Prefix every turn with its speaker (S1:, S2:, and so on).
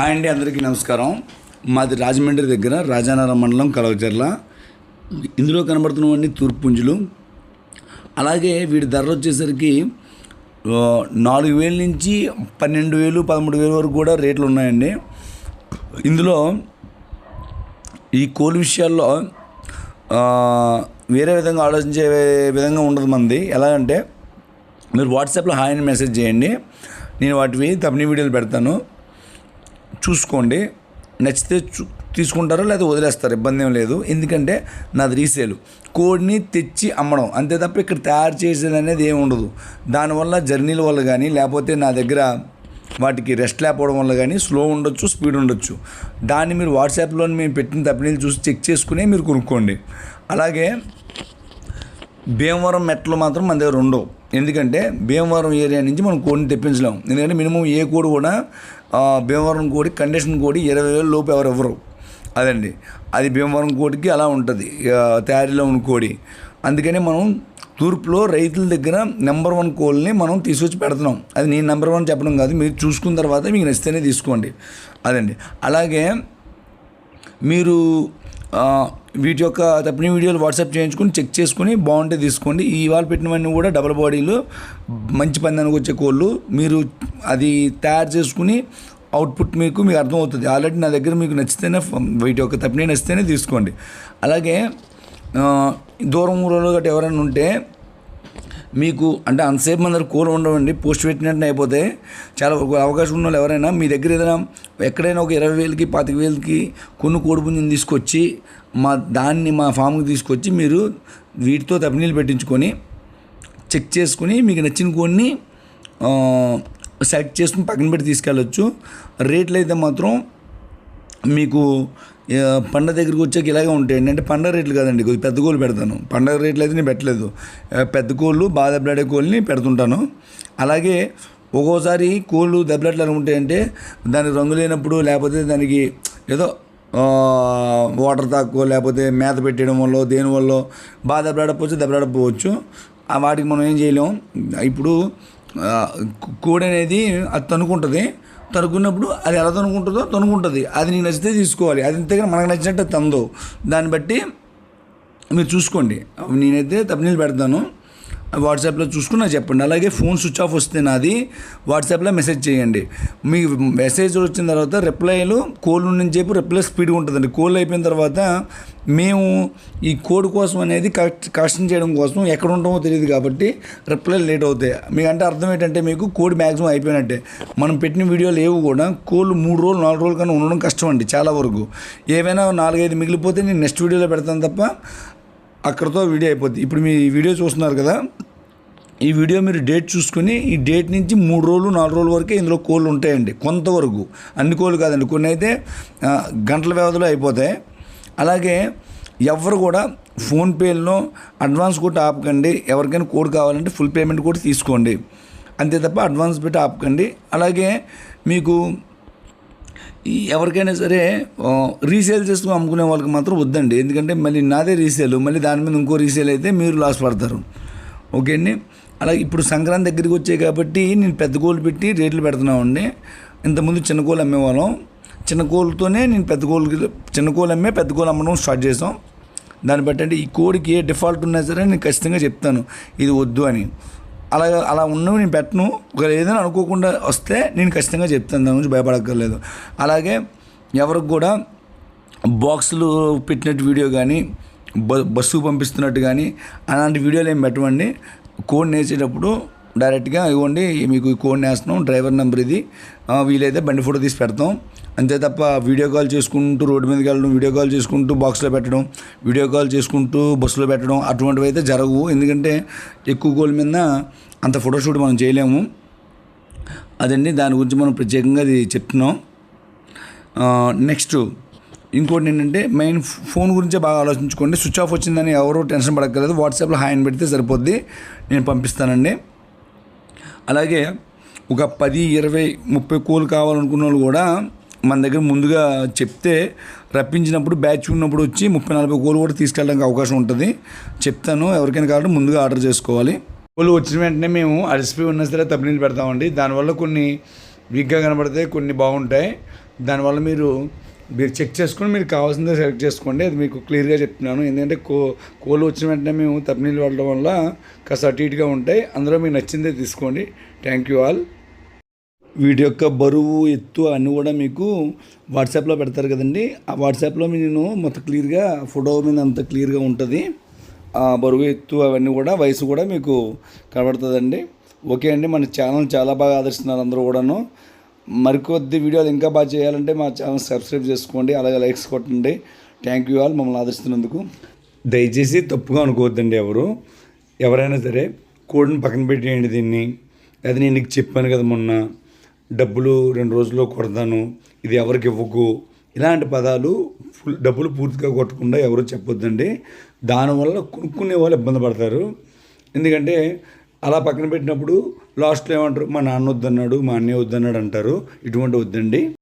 S1: Hi అండి అందరికీ నమస్కారం. మాది రాజమండ్రి దగ్గర రాజానగరం మండలం కలవచర్ల. ఇందులో కనబడుతున్నవన్నీ తూర్పు పుంజులు అలాగే వీటి ధర వచ్చేసరికి నాలుగు వేల నుంచి పన్నెండు వేలు పదమూడు వేలు వరకు కూడా రేట్లు ఉన్నాయండి. ఇందులో ఈ కోళ్ళ విషయాల్లో వేరే విధంగా ఆలోచించే విధంగా ఉండదు మంది. ఎలా అంటే మీరు వాట్సాప్లో హాయ్ అని మెసేజ్ చేయండి. నేను వాటివి తప్పని వీడియోలు పెడతాను. చూసుకోండి. నచ్చితే చూ తీసుకుంటారో లేదా వదిలేస్తారు? ఇబ్బంది ఏం లేదు. ఎందుకంటే నాది రీసేలు. కోడ్ని తెచ్చి అమ్మడం. అంతే తప్ప ఇక్కడ తయారు చేసేది అనేది ఏమి ఉండదు. దానివల్ల జర్నీల వల్ల కానీ లేకపోతే నా దగ్గర వాటికి రెస్ట్ లేకపోవడం వల్ల కానీ స్లో ఉండొచ్చు స్పీడ్ ఉండొచ్చు. దాన్ని మీరు వాట్సాప్లో మేము పెట్టిన తప్పనీళ్ళు చూసి చెక్ చేసుకుని మీరు కొనుక్కోండి. అలాగే భీమవరం మెట్లు మాత్రం మన దగ్గర ఉండవు. ఎందుకంటే భీమవరం ఏరియా నుంచి మనం కోడిని తెప్పించలేము ఎందుకంటే మినిమం ఏ కోడి కూడా భీమవరం కోడి కండిషన్ కోడి ఇరవై వేల లోపు ఎవరు ఎవరు అదండి. అది భీమవరం కోడికి అలా ఉంటుంది. తయారీలో ఉన్న కోడి. అందుకని మనం తూర్పులో రైతుల దగ్గర నెంబర్ వన్ కోల్ని మనం తీసుకొచ్చి పెడుతున్నాం. అది నేను నెంబర్ వన్ చెప్పడం కాదు. మీరు చూసుకున్న తర్వాత మీకు నచ్చితేనే తీసుకోండి. అదండి. అలాగే మీరు వీటి యొక్క తప్పిన వీడియోలు వాట్సాప్ చేయించుకొని చెక్ చేసుకుని బాగుంటే తీసుకోండి. ఈ ఇవాళ పెట్టినవన్నీ కూడా డబల్ బాడీలు మంచి పందానికి వచ్చే కోళ్ళు. మీరు అది తయారు చేసుకుని అవుట్పుట్ మీకు మీకు అర్థమవుతుంది. ఆల్రెడీ నా దగ్గర మీకు నచ్చితేనే వీటి యొక్క తప్పిన నచ్చితేనే తీసుకోండి. అలాగే దూరం ఊళ్ళో గట్రా ఎవరైనా ఉంటే మీకు అంటే అంతసేపు మన కూర ఉండవండి పోస్ట్ పెట్టినట్టు అయిపోతే చాలా అవకాశం ఉన్న వాళ్ళు ఎవరైనా మీ దగ్గర ఏదైనా ఎక్కడైనా ఒక ఇరవై వేలకి పాతిక వేలకి కొన్ని కోడిపుంజుని తీసుకొచ్చి మా దాన్ని మా ఫామ్కి తీసుకొచ్చి మీరు వీటితో తప్పినీళ్ళు పెట్టించుకొని చెక్ చేసుకుని మీకు నచ్చిన కొన్ని సెలెక్ట్ చేసుకుని పక్కన పెట్టి తీసుకెళ్ళొచ్చు. రేట్లు అయితే మాత్రం మీకు పండ దగ్గరికి వచ్చాక ఇలాగే ఉంటాయండి అంటే పండగ రేట్లు కాదండి. కొద్దిగా పెద్ద కోళ్ళు పెడతాను. పండగ రేట్లు అయితే నేను పెట్టలేదు. పెద్ద కోళ్ళు బాగా దెబ్బలాడే కోళ్ళని పెడుతుంటాను. అలాగే ఒక్కోసారి కోళ్ళు దెబ్బలాట్లు ఉంటాయంటే దానికి రంగు లేనప్పుడు లేకపోతే దానికి ఏదో వాటర్ తాక్కో లేకపోతే మేత పెట్టడం వల్ల దేనివల్ల బాగా దెబ్బలాడకపోవచ్చు దెబ్బలాడకపోవచ్చు. ఆ వాటికి మనం ఏం చేయలేం. ఇప్పుడు కోడి అనేది అది తనుకుంటుంది తనుకున్నప్పుడు అది ఎలా తనుకుంటుందో తనుకుంటుంది. అది నీకు నచ్చితే తీసుకోవాలి. అది ఇంతగా మనకు నచ్చినట్టు అది తందో. దాన్ని బట్టి మీరు చూసుకోండి. నేనైతే తప్పనీళ్ళు పెడతాను. వాట్సాప్లో చూసుకుని నాకు చెప్పండి. అలాగే ఫోన్ స్విచ్ ఆఫ్ వస్తే నాది. వాట్సాప్లో మెసేజ్ చేయండి. మీ మెసేజ్ వచ్చిన తర్వాత రిప్లైలు కోల్ నుంచి చెప్పి రిప్లై స్పీడ్గా ఉంటుందండి. కోల్ అయిపోయిన తర్వాత మేము ఈ కోడ్ కోసం అనేది కరెక్ట్ చేయడం కోసం ఎక్కడ ఉంటామో తెలియదు కాబట్టి రిప్లై లేట్ అవుతాయి. మీకంటే అర్థం ఏంటంటే మీకు కోడ్ మ్యాక్సిమం అయిపోయినట్టే. మనం పెట్టిన వీడియోలు ఏవి కూడా కోళ్ళు మూడు రోజులు నాలుగు రోజులు కన్నా ఉండడం కష్టం అండి చాలా వరకు. ఏవైనా నాలుగైదు మిగిలిపోతే నేను నెక్స్ట్ వీడియోలో పెడతాను తప్ప అక్కడతో వీడియో అయిపోద్ది. ఇప్పుడు మీ వీడియో చూస్తున్నారు కదా ఈ వీడియో మీరు డేట్ చూసుకుని ఈ డేట్ నుంచి మూడు రోజులు నాలుగు రోజుల వరకే ఇందులో కోళ్ళు ఉంటాయండి కొంతవరకు. అన్ని కోళ్ళు కాదండి. కొన్ని అయితే గంటల వ్యవధిలో అయిపోతాయి. అలాగే ఎవరు కూడా ఫోన్పేలో అడ్వాన్స్ కూడా ఆపకండి. ఎవరికైనా కోడ్ కావాలంటే ఫుల్ పేమెంట్ కూడా తీసుకోండి. అంతే తప్ప అడ్వాన్స్ పెట్టి ఆపకండి. అలాగే మీకు ఈ ఎవరికైనా సరే రీసేల్ చేసుకుని అమ్ముకునే వాళ్ళకి మాత్రం వద్దండి. ఎందుకంటే మళ్ళీ నాదే రీసేల్. మళ్ళీ దాని మీద ఇంకో రీసేల్ అయితే మీరు లాస్ పడతారు. ఓకే అండి? అలాగే ఇప్పుడు సంక్రాంతి దగ్గరికి వచ్చాయి కాబట్టి నేను పెద్ద కోళ్ళు పెట్టి రేట్లు పెడుతున్నామండి. ఇంతకుముందు చిన్న కోళ్ళు అమ్మేవాళ్ళం. చిన్న కోళ్ళతోనే నేను పెద్ద కోళ్ళు చిన్న కోళ్ళు అమ్మే పెద్ద కోళ్ళు అమ్మడం స్టార్ట్ చేసాం దాన్ని బట్టి అంటే ఈ కోడికి ఏ డిఫాల్ట్ ఉన్నా సరే నేను ఖచ్చితంగా చెప్తాను ఇది వద్దు అని. అలా అలా ఉన్నవి నేను పెట్టను. ఒకవేళ ఏదైనా అనుకోకుండా వస్తే నేను ఖచ్చితంగా చెప్తాను దాని గురించి భయపడక్కర్లేదు. అలాగే ఎవరికి కూడా బాక్సులు పెట్టినట్టు వీడియో కానీ బ బస్సుకు పంపిస్తున్నట్టు కానీ అలాంటి వీడియోలు ఏం పెట్టమండి. కోడ్ నేర్చేటప్పుడు డైరెక్ట్గా ఇవ్వండి మీకు ఈ కోడ్ నేస్తున్నాం డ్రైవర్ నెంబర్ ఇది. వీలైతే బండి ఫోటో తీసి పెడతాం. అంతే తప్ప వీడియో కాల్ చేసుకుంటూ రోడ్డు మీదకి వెళ్ళడం వీడియో కాల్ చేసుకుంటూ బాక్స్లో పెట్టడం వీడియో కాల్ చేసుకుంటూ బస్సులో పెట్టడం అటువంటివి అయితే జరగవు. ఎందుకంటే ఎక్కువ గోల్ మీద అంత ఫోటోషూట్ మనం చేయలేము. అదండి దాని గురించి మనం ప్రత్యేకంగా అది చెప్తున్నాం. నెక్స్ట్ ఇంకోటి ఏంటంటే మెయిన్ ఫోన్ గురించే బాగా ఆలోచించుకోండి. స్విచ్ ఆఫ్ వచ్చిందని ఎవరు టెన్షన్ పడక్కర్లేదు. వాట్సాప్లో హాయ్ అని పెడితే సరిపోద్ది. నేను పంపిస్తానండి. అలాగే ఒక పది ఇరవై ముప్పై కూలు కావాలనుకున్న వాళ్ళు కూడా మన దగ్గర ముందుగా చెప్తే రప్పించినప్పుడు బ్యాచ్ ఉన్నప్పుడు వచ్చి ముప్పై నలభై కోళ్ళు కూడా తీసుకెళ్ళడానికి అవకాశం ఉంటుంది. చెప్తాను ఎవరికైనా కావాలంటే ముందుగా ఆర్డర్ చేసుకోవాలి. కోళ్ళు వచ్చిన వెంటనే మేము అలసిపోయి ఉన్న సరే తప్పనీళ్ళు పెడతామండి. దానివల్ల కొన్ని వీక్గా కనబడతాయి కొన్ని బాగుంటాయి. దానివల్ల మీరు మీరు చెక్ చేసుకొని మీరు కావాల్సిందే సెలెక్ట్ చేసుకోండి. అది మీకు క్లియర్గా చెప్తున్నాను. ఎందుకంటే కో కోళ్ళు వచ్చిన వెంటనే మేము తప్పనీళ్ళు వాడడం వల్ల కాస్త అటు ఇటుగా ఉంటాయి. అందులో మీకు నచ్చిందే తీసుకోండి. థ్యాంక్ యూ ఆల్ వీటి యొక్క బరువు ఎత్తు అన్నీ కూడా మీకు వాట్సాప్లో పెడతారు కదండి. ఆ వాట్సాప్లో నేను మొత్తం క్లియర్గా ఫోటో మీద అంత క్లియర్గా ఉంటుంది. ఆ బరువు ఎత్తు అవన్నీ కూడా వయసు కూడా మీకు కనబడుతుందండి. ఓకే అండి. మన ఛానల్ చాలా బాగా ఆదరిస్తున్నారు అందరూ కూడాను. మరికొద్ది వీడియోలు ఇంకా బాగా చేయాలంటే మా ఛానల్ సబ్స్క్రైబ్ చేసుకోండి అలాగే లైక్స్ కొట్టండి. థ్యాంక్ యూ ఆల్ మమ్మల్ని ఆదరిస్తున్నందుకు. దయచేసి తప్పుగా అనుకోవద్దండి ఎవరు. ఎవరైనా సరే కోడిని పక్కన పెట్టేయండి దీన్ని. అది నేను నీకు చెప్పాను కదా మొన్న. డబ్బులు రెండు రోజుల్లో కొడతాను ఇది ఎవరికి ఇవ్వకు. ఇలాంటి పదాలు ఫుల్ డబ్బులు పూర్తిగా కొట్టకుండా ఎవరు చెప్పొద్దండి. దానివల్ల కొనుక్కునే వాళ్ళు ఇబ్బంది పడతారు. ఎందుకంటే అలా పక్కన పెట్టినప్పుడు లాస్ట్లో ఏమంటారు మా నాన్న వద్దన్నాడు మా అన్నయ్య వద్దన్నాడు అంటారు. ఇటువంటి వద్దండి.